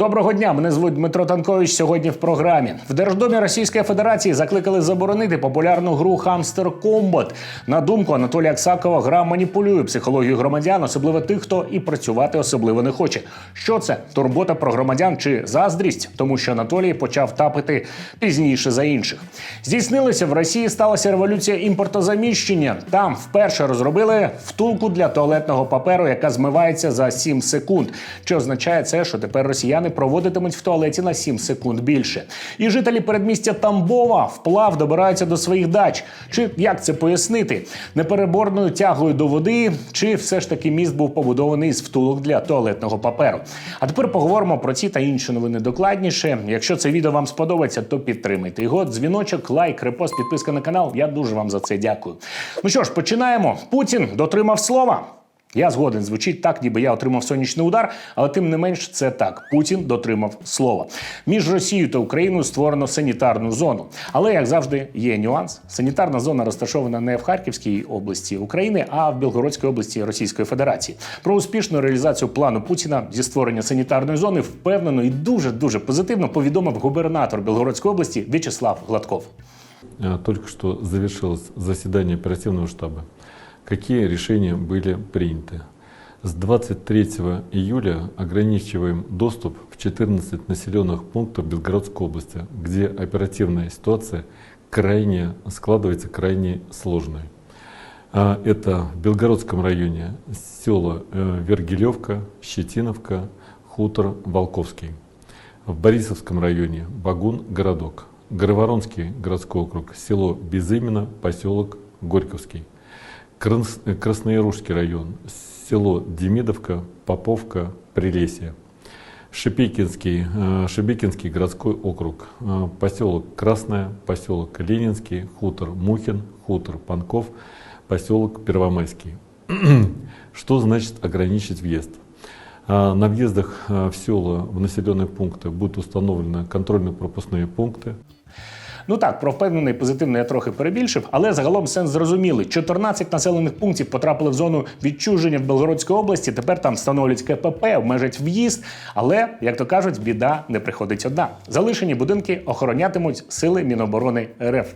Доброго дня, мене звуть Дмитро Танкович. Сьогодні в програмі в Держдумі Російської Федерації закликали заборонити популярну гру Хамстер Комбат. На думку Анатолія Аксакова, гра маніпулює психологію громадян, особливо тих, хто і працювати особливо не хоче. Що це турбота про громадян чи заздрість? Тому що Анатолій почав тапити пізніше за інших. Здійснилося в Росії сталася революція імпортозаміщення. Там вперше розробили втулку для туалетного паперу, яка змивається за 7 секунд. Що означає це, що тепер росіяни проводитимуть в туалеті на 7 секунд більше. І жителі передмістя Тамбова вплав добираються до своїх дач. Чи як це пояснити? Непереборною тягою до води, чи все ж таки міст був побудований з втулок для туалетного паперу? А тепер поговоримо про ці та інші новини докладніше. Якщо це відео вам сподобається, то підтримайте його. Дзвіночок, лайк, репост, підписка на канал. Я дуже вам за це дякую. Ну що ж, починаємо. Путін дотримав слова. Я згоден, звучить так, ніби я отримав сонячний удар, але тим не менш це так. Путін дотримав слова. Між Росією та Україною створено санітарну зону. Але як завжди, є нюанс. Санітарна зона розташована не в Харківській області України, а в Білгородській області Російської Федерації. Про успішну реалізацію плану Путіна зі створення санітарної зони впевнено і дуже дуже позитивно повідомив губернатор Білгородської області В'ячеслав Гладков. А, Только что завершилось заседание оперативного штаба. Какие решения были приняты? С 23 июля ограничиваем доступ в 14 населенных пунктов Белгородской области, где оперативная ситуация крайне складывается крайне сложной. А Это в Белгородском районе села э, Вергилевка, Щетиновка, Хутор, Волковский. В Борисовском районе Багун, городок. Гороворонский городской округ, село Безыменно, поселок Горьковский. Крас- э, Красноярушский район, село Демидовка, Поповка, Прилесье. Шипекинский, э, Шебекинский городской округ, э, поселок Красное, поселок Ленинский, хутор Мухин, хутор Панков, поселок Первомайский. Что значит ограничить въезд? А, На въездах в села, в населенные пункты будут установлены контрольно-пропускные пункты. Ну так, про впевнений позитивно я трохи перебільшив, але загалом сенс зрозумілий. 14 населених пунктів потрапили в зону відчуження в Белгородській області. Тепер там встановлюють КПП, обмежать в'їзд. Але, як то кажуть, біда не приходить одна. Залишені будинки охоронятимуть сили Міноборони РФ.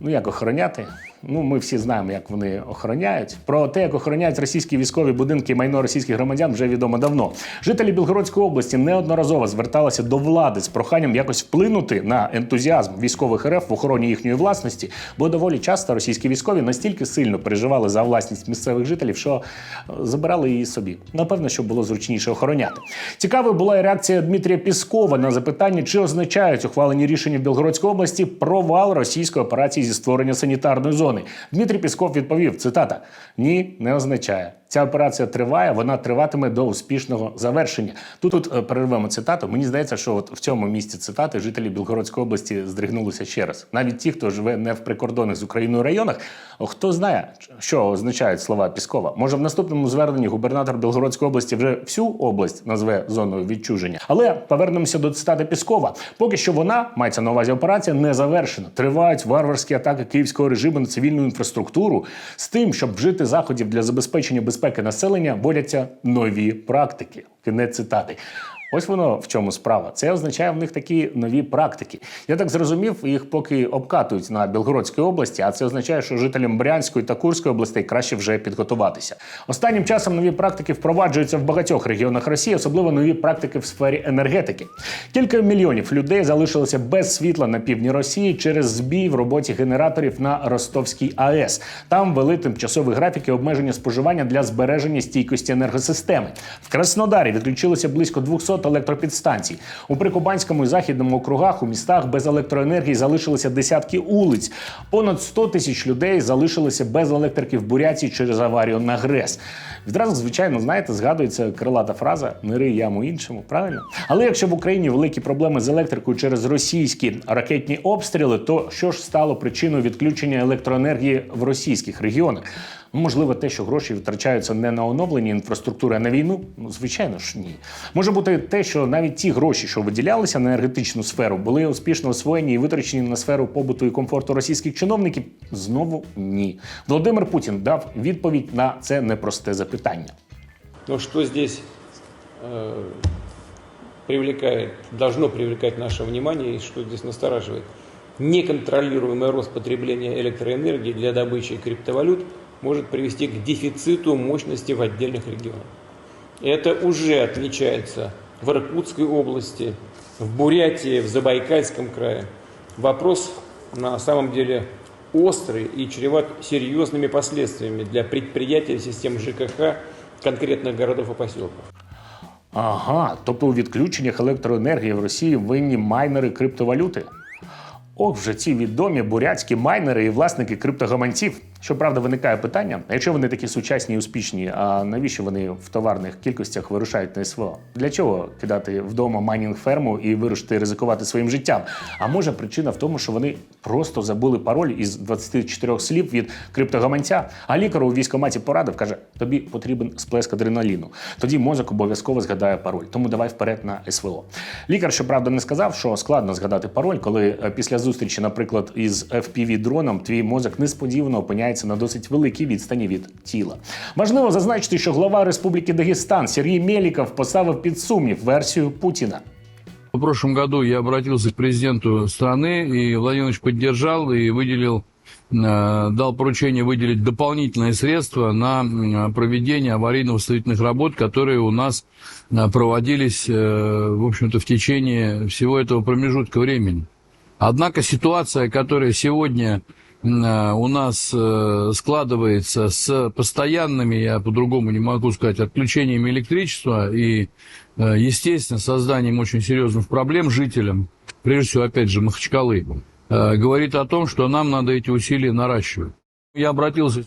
Ну як охороняти? Ну, ми всі знаємо, як вони охороняють. Про те, як охороняють російські військові будинки майно російських громадян, вже відомо давно. Жителі Білгородської області неодноразово зверталися до влади з проханням якось вплинути на ентузіазм військових РФ в охороні їхньої власності, бо доволі часто російські військові настільки сильно переживали за власність місцевих жителів, що е, забирали її собі. Напевно, щоб було зручніше охороняти. Цікавою була і реакція Дмитрія Піскова на запитання, чи означають ухвалені рішення в Білгородській області провал російської операції зі створення санітарної зони. Дмитрій Пісков відповів: цитата: Ні, не означає. Ця операція триває, вона триватиме до успішного завершення. Тут тут е, перервемо цитату. Мені здається, що от в цьому місці цитати жителі Білгородської області здригнулися ще раз. Навіть ті, хто живе не в прикордонних з Україною районах, хто знає, що означають слова Піскова. Може, в наступному зверненні губернатор Білгородської області вже всю область назве зоною відчуження. Але повернемося до цитати Піскова. Поки що вона мається на увазі операція не завершена. Тривають варварські атаки київського режиму на цивільну інфраструктуру. З тим, щоб вжити заходів для забезпечення безпеки населення, вводяться нові практики. Кінець цитати. Ось воно в чому справа. Це означає в них такі нові практики. Я так зрозумів, їх поки обкатують на Білгородській області, а це означає, що жителям Брянської та Курської областей краще вже підготуватися. Останнім часом нові практики впроваджуються в багатьох регіонах Росії, особливо нові практики в сфері енергетики. Кілька мільйонів людей залишилося без світла на півдні Росії через збій в роботі генераторів на Ростовській АЕС. Там ввели тимчасові графіки обмеження споживання для збереження стійкості енергосистеми. В Краснодарі відключилося близько 200 електропідстанцій. У Прикубанському і західному округах у містах без електроенергії залишилися десятки улиць. Понад 100 тисяч людей залишилися без електрики в Буряції через аварію на ГРЕС. Відразу, звичайно, знаєте, згадується крилата фраза «не рий яму іншому, правильно? Але якщо в Україні великі проблеми з електрикою через російські ракетні обстріли, то що ж стало причиною відключення електроенергії в російських регіонах? Ну, можливо, те, що гроші витрачаються не на оновлення інфраструктури, а на війну? Ну, звичайно ж, ні. Може бути те, що навіть ті гроші, що виділялися на енергетичну сферу, були успішно освоєні і витрачені на сферу побуту і комфорту російських чиновників? Знову ні. Володимир Путін дав відповідь на це непросте запитання. Но что здесь э, привлекает, должно привлекать наше внимание и что здесь настораживает. Неконтролируемый рост потребления электроэнергии для добычи криптовалют может привести к дефициту мощности в отдельных регионах. Это уже отмечается в Иркутской области, в Бурятии, в Забайкальском крае. Вопрос на самом деле острый и чреват серьезными последствиями для предприятий систем ЖКХ конкретных городов и поселков. Ага, тобто у відключеннях електроенергії в Росії винні майнери криптовалюти. Ох, вже ці відомі бурятські майнери і власники криптогаманців. Щоправда, виникає питання: якщо вони такі сучасні і успішні, а навіщо вони в товарних кількостях вирушають на СВО? Для чого кидати вдома майнінг ферму і вирушити ризикувати своїм життям? А може причина в тому, що вони просто забули пароль із 24 слів від криптогаманця, а лікару у військкоматі порадив, каже: тобі потрібен сплеск адреналіну. Тоді мозок обов'язково згадає пароль. Тому давай вперед на СВО. Лікар, щоправда, не сказав, що складно згадати пароль, коли е, після зустрічі, наприклад, із fpv дроном твій мозок несподівано опиняється на досить великій відстані від тіла. Важливо зазначити, що глава Республіки Дагестан Сергій Меліков поставив під сумнів версію Путіна. В прошлом году я обратился к президенту страны, и Владимир Владимирович поддержал и выделил, э, дал поручение выделить дополнительные средства на м, проведение аварийно-восстановительных работ, которые у нас э, проводились, э, в общем-то, в течение всего этого промежутка времени. Однако ситуация, которая сегодня м, э, у нас э, складывается с постоянными, я по-другому не могу сказать, отключениями электричества и, э, естественно, созданием очень серьезных проблем жителям, прежде всего, опять же, Махачкалы, э, говорит о том, что нам надо эти усилия наращивать. Я обратился э,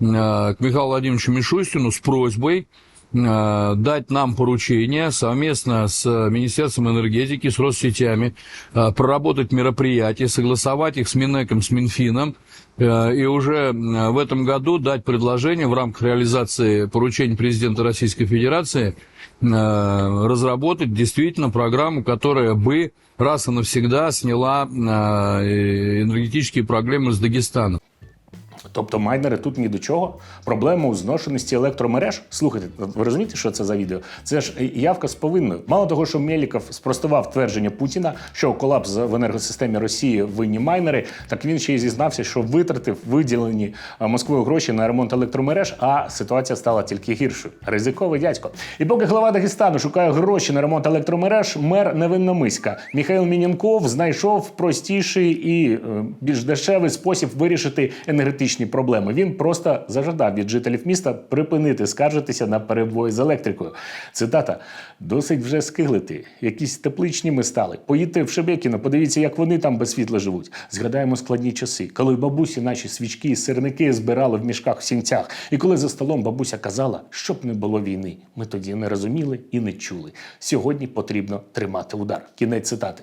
к Михаилу Владимировичу Мишустину с просьбой э, дать нам поручение совместно с Министерством энергетики, с Россетями, э, проработать мероприятия, согласовать их с Минэком, с Минфином, э, и уже э, в этом году дать предложение в рамках реализации поручений президента Российской Федерации э, разработать действительно программу, которая бы раз и навсегда сняла э, энергетические проблемы с Дагестана. Тобто майнери тут ні до чого. Проблема у зношеності електромереж. Слухайте, ви розумієте, що це за відео? Це ж явка з повинною. Мало того, що Меліков спростував твердження Путіна, що колапс в енергосистемі Росії винні майнери, так він ще й зізнався, що витратив виділені Москвою гроші на ремонт електромереж, а ситуація стала тільки гіршою. Ризиковий дядько. І поки глава Дагестану шукає гроші на ремонт електромереж, мер Невинномиська Михайло Мінянков знайшов простіший і е, більш дешевий спосіб вирішити енергетичні проблеми. Він просто зажадав від жителів міста припинити скаржитися на перебої з електрикою. Цитата: досить вже скиглити. Якісь тепличні ми стали. Поїдьте в Шебекіно, подивіться, як вони там без світла живуть. Згадаємо складні часи, коли бабусі наші свічки і сирники збирали в мішках в сінцях. І коли за столом бабуся казала, щоб не було війни, ми тоді не розуміли і не чули. Сьогодні потрібно тримати удар. Кінець цитати.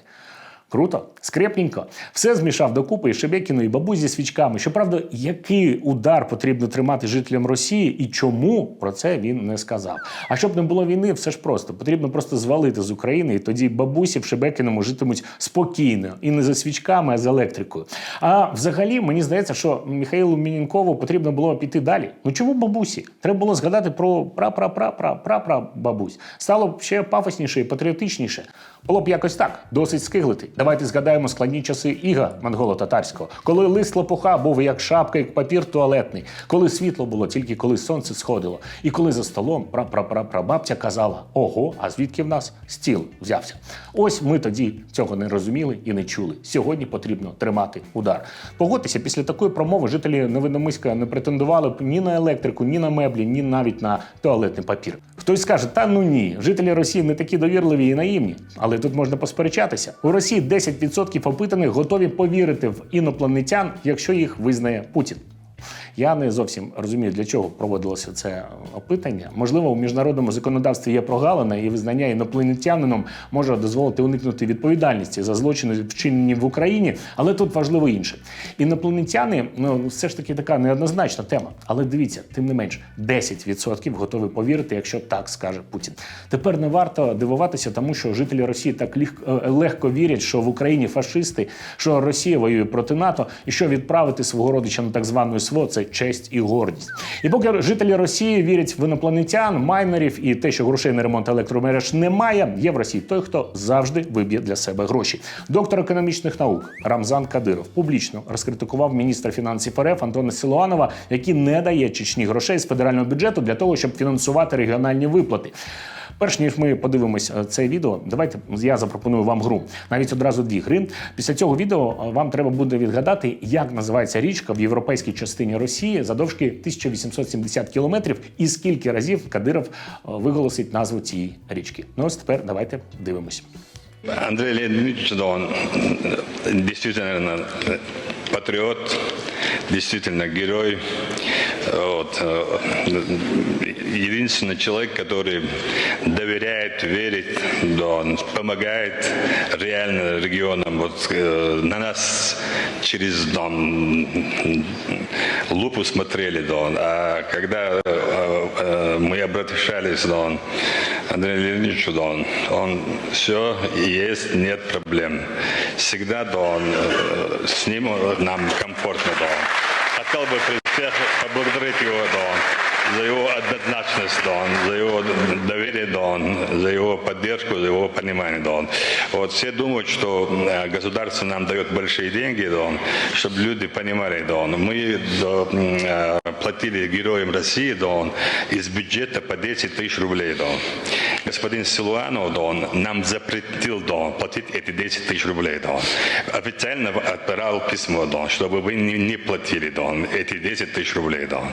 Круто, скрепненько. Все змішав докупи і Шебекіно, і бабусь зі свічками. Щоправда, який удар потрібно тримати жителям Росії і чому про це він не сказав. А щоб не було війни, все ж просто. Потрібно просто звалити з України, і тоді бабусі в Шебекіному житимуть спокійно і не за свічками, а за електрикою. А взагалі, мені здається, що Михайлу Мінінкову потрібно було піти далі. Ну чому бабусі? Треба було згадати про пра-пра-пра-пра-пра-пра бабусь. Стало б ще пафосніше і патріотичніше. Було б якось так, досить скиглити. Давайте згадаємо складні часи Іга монголо-татарського, коли лист лопуха був як шапка, як папір туалетний, коли світло було тільки коли сонце сходило, і коли за столом пра-пра-пра-прабабця казала: Ого, а звідки в нас стіл взявся? Ось ми тоді цього не розуміли і не чули. Сьогодні потрібно тримати удар. Погодьтеся, після такої промови жителі Новиномиська не претендували б ні на електрику, ні на меблі, ні навіть на туалетний папір. Хтось скаже, та ну ні, жителі Росії не такі довірливі і наївні. Але тут можна посперечатися. У Росії 10% опитаних готові повірити в інопланетян, якщо їх визнає Путін. Я не зовсім розумію, для чого проводилося це опитання. Можливо, у міжнародному законодавстві є прогалина, і визнання інопланетянином може дозволити уникнути відповідальності за злочини, вчинені в Україні, але тут важливо інше. Інопланетяни ну все ж таки така неоднозначна тема. Але дивіться, тим не менш, 10% готові повірити, якщо так скаже Путін. Тепер не варто дивуватися, тому що жителі Росії так ліг- е, легко вірять, що в Україні фашисти, що Росія воює проти НАТО, і що відправити свого родича на так звану СВО СВО це честь і гордість. І поки жителі Росії вірять в інопланетян, майнерів і те, що грошей на ремонт електромереж немає, є в Росії той, хто завжди виб'є для себе гроші. Доктор економічних наук Рамзан Кадиров публічно розкритикував міністра фінансів РФ Антона Силуанова, який не дає Чечні грошей з федерального бюджету для того, щоб фінансувати регіональні виплати. Перш ніж ми подивимось е, це відео, давайте я запропоную вам гру. Навіть одразу дві гри. Після цього відео е, вам треба буде відгадати, як називається річка в європейській частині Росії завдовжки 1870 кілометрів, і скільки разів Кадиров е, виголосить назву цієї річки. Ну ось тепер давайте дивимось. Андрей Леонидович, да, он действительно патриот, герой. Вот. э, Единственный человек, который доверяет, верит, да, помогает реально регионам. Вот э, на нас через да, м, лупу смотрели, да, а когда э, мы обращались, да, он, Андрею Леонидовичу, да, он, он все есть, нет проблем. Всегда, да, он, с ним нам комфортно, да. Хотел бы всех поблагодарить его, да, он, за его однозначность, да, он, за его доверие, да, он, за его поддержку, за его понимание, да, он. Вот все думают, что э, государство нам дает большие деньги, да, он, чтобы люди понимали, да, он. Мы да, м, э, платили героям России, да, он, из бюджета по 10 тысяч рублей, да. Господин Силуанов, да, он нам запретил, да, платить эти 10 тысяч рублей, да. Официально отправил письмо, да, чтобы вы не, не платили, да, эти 10 тысяч рублей, да,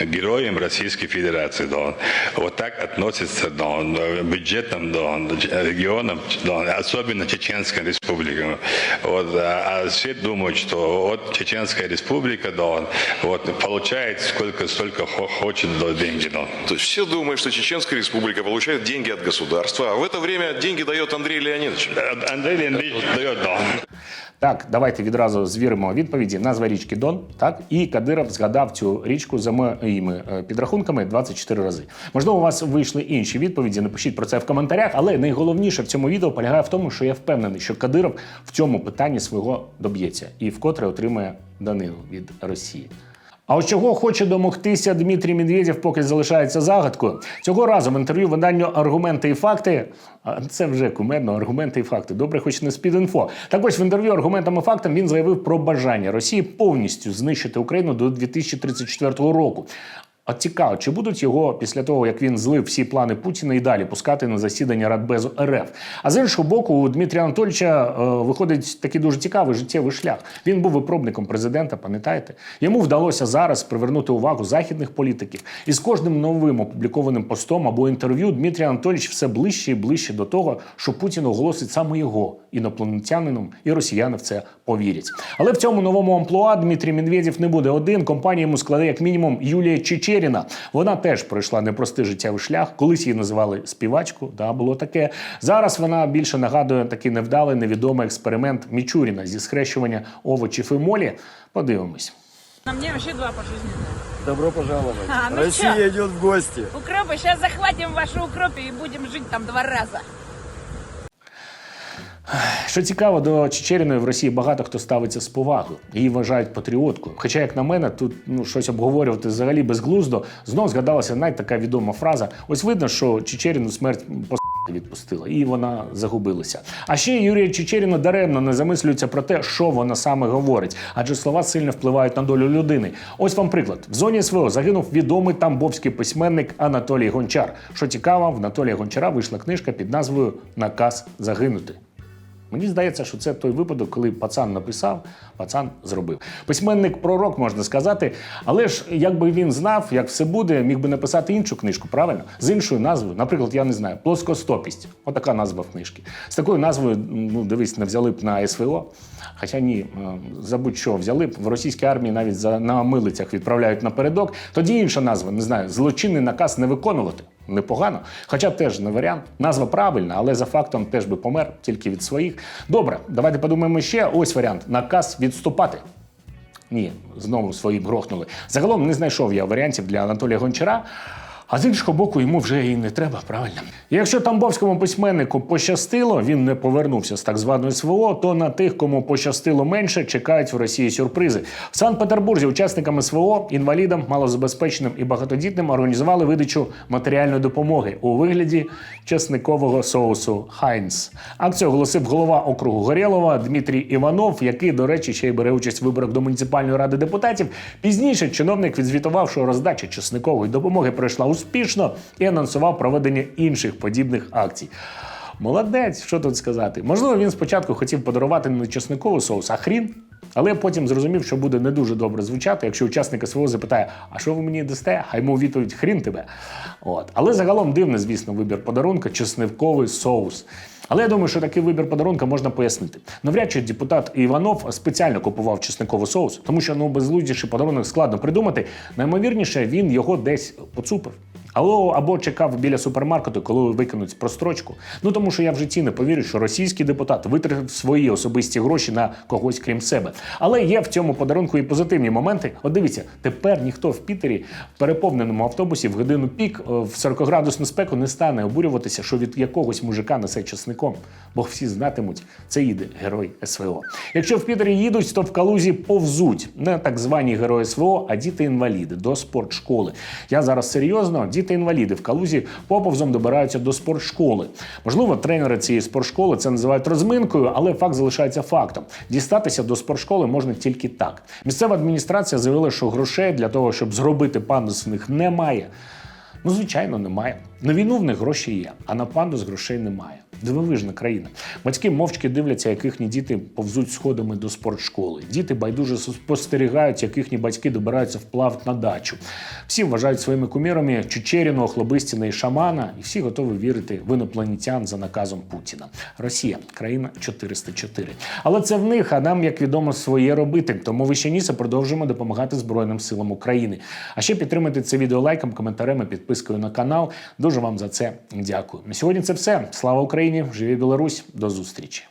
героям Российской Федерации, да. Вот так относится, да, бюджетом, да, он, регионам, да, особенно Чеченской Республики. Вот, а, а все думают, что вот Чеченская Республика, да, вот, получает сколько, столько хо- хочет да, деньги, да. То есть все думают, что Чеченская республика получает деньги от государства, а в это время деньги дает Андрей Леонидович. Э, Андрей Леонидович дает, да. Так, давайте відразу звіримо відповіді. Назва річки Дон. Так, і Кадиров згадав цю річку за моїми е, підрахунками 24 рази. Можливо, у вас вийшли інші відповіді. Напишіть про це в коментарях. Але найголовніше в цьому відео полягає в тому, що я впевнений, що Кадиров в цьому питанні свого доб'ється і вкотре отримає данину від Росії. А от чого хоче домогтися Дмитрій Медведєв, поки залишається загадкою. Цього разу в інтерв'ю виданню аргументи і факти. Це вже кумедно, аргументи і факти. Добре, хоч не спідінфо. Так ось в інтерв'ю аргументам і фактам він заявив про бажання Росії повністю знищити Україну до 2034 року. От цікаво, чи будуть його після того, як він злив всі плани Путіна і далі пускати на засідання Радбезу РФ. А з іншого боку, у Дмитрія Анатольовича е, виходить такий дуже цікавий життєвий шлях. Він був випробником президента, пам'ятаєте? Йому вдалося зараз привернути увагу західних політиків. І з кожним новим опублікованим постом або інтерв'ю Дмитрій Анатольович все ближче і ближче до того, що Путін оголосить саме його інопланетянином, і росіяни в це повірять. Але в цьому новому амплуа Дмитрій Медведєв не буде один. Компанія йому складе як мінімум Юлія Чечеріна. Вона теж пройшла непростий життєвий шлях. Колись її називали співачку. Да, було таке. Зараз вона більше нагадує такий невдалий, невідомий експеримент Мічуріна зі схрещування овочів і молі. Подивимось. А мне вообще два пожизненных. Добро пожаловать. А, ну Россия чё? идет в гости. Укропы, сейчас захватим ваши укропы и будем жить там два раза. Що цікаво, до Чечеріної в Росії багато хто ставиться з повагою. Її вважають патріоткою. Хоча, як на мене, тут ну щось обговорювати взагалі безглуздо. Знов згадалася навіть така відома фраза. Ось видно, що Чечеріну смерть по відпустила, і вона загубилася. А ще Юрія Чечеріна даремно не замислюється про те, що вона саме говорить, адже слова сильно впливають на долю людини. Ось вам приклад: в зоні СВО загинув відомий тамбовський письменник Анатолій Гончар. Що цікаво, в Анатолія Гончара вийшла книжка під назвою Наказ загинути. Мені здається, що це той випадок, коли пацан написав, пацан зробив. Письменник пророк, можна сказати, але ж якби він знав, як все буде, міг би написати іншу книжку, правильно? З іншою назвою. Наприклад, я не знаю, плоскостопість. Отака назва книжки. З такою назвою, ну дивись, не взяли б на СВО. Хоча ні, е, забудь що взяли б в російській армії навіть за на милицях відправляють напередок. Тоді інша назва, не знаю, злочинний наказ не виконувати. Непогано. Хоча теж не варіант. Назва правильна, але за фактом теж би помер тільки від своїх. Добре, давайте подумаємо ще. Ось варіант: наказ відступати. Ні, знову свої грохнули. Загалом не знайшов я варіантів для Анатолія Гончара. А з іншого боку, йому вже і не треба, правильно. Якщо тамбовському письменнику пощастило, він не повернувся з так званої СВО, то на тих, кому пощастило менше, чекають в Росії сюрпризи. В Санкт-Петербурзі учасниками СВО, інвалідам, малозабезпеченим і багатодітним організували видачу матеріальної допомоги у вигляді чесникового соусу Хайнс. Акцію оголосив голова округу Горєлова Дмитрій Іванов, який, до речі, ще й бере участь в виборах до муніципальної ради депутатів. Пізніше чиновник відзвітував, що роздача чесникової допомоги пройшла успішно і анонсував проведення інших подібних акцій. Молодець, що тут сказати. Можливо, він спочатку хотів подарувати не чесниковий соус, а хрін. Але потім зрозумів, що буде не дуже добре звучати, якщо учасник СВО запитає, а що ви мені дасте? А йому відповідь хрін тебе. От. Але загалом дивний, звісно, вибір подарунка чесниковий соус. Але я думаю, що такий вибір подарунка можна пояснити. Навряд чи депутат Іванов спеціально купував чесниковий соус, тому що ну безлуздіший подарунок складно придумати. Наймовірніше, він його десь поцупив. Або, або чекав біля супермаркету, коли викинуть прострочку. Ну тому що я в житті не повірю, що російський депутат витратив свої особисті гроші на когось крім себе. Але є в цьому подарунку і позитивні моменти. От дивіться, тепер ніхто в Пітері в переповненому автобусі в годину пік е, в 40-градусну спеку не стане обурюватися, що від якогось мужика несе чесником, бо всі знатимуть, це їде герой СВО. Якщо в Пітері їдуть, то в Калузі повзуть не так звані герої СВО, а діти-інваліди до спортшколи. Я зараз серйозно, діти-інваліди в Калузі поповзом добираються до спортшколи. Можливо, тренери цієї спортшколи це називають розминкою, але факт залишається фактом. Дістатися до спортшколи можна тільки так. Місцева адміністрація заявила, що грошей для того, щоб зробити пандус в них немає. Ну, звичайно, немає. На війну в них гроші є, а на пандус грошей немає. Дивовижна країна. Батьки мовчки дивляться, як їхні діти повзуть сходами до спортшколи. Діти байдуже спостерігають, як їхні батьки добираються вплав на дачу. Всі вважають своїми кумірами Чечеріного, Хлобистіна і Шамана, і всі готові вірити в інопланетян за наказом Путіна. Росія країна 404. Але це в них, а нам, як відомо, своє робити. Тому ви ще ніса продовжуємо допомагати Збройним силам України. А ще підтримайте це відео лайком, коментарем і підпискою на канал. Дуже вам за це дякую. На сьогодні це все. Слава Україні! Живі Білорусь! До зустрічі!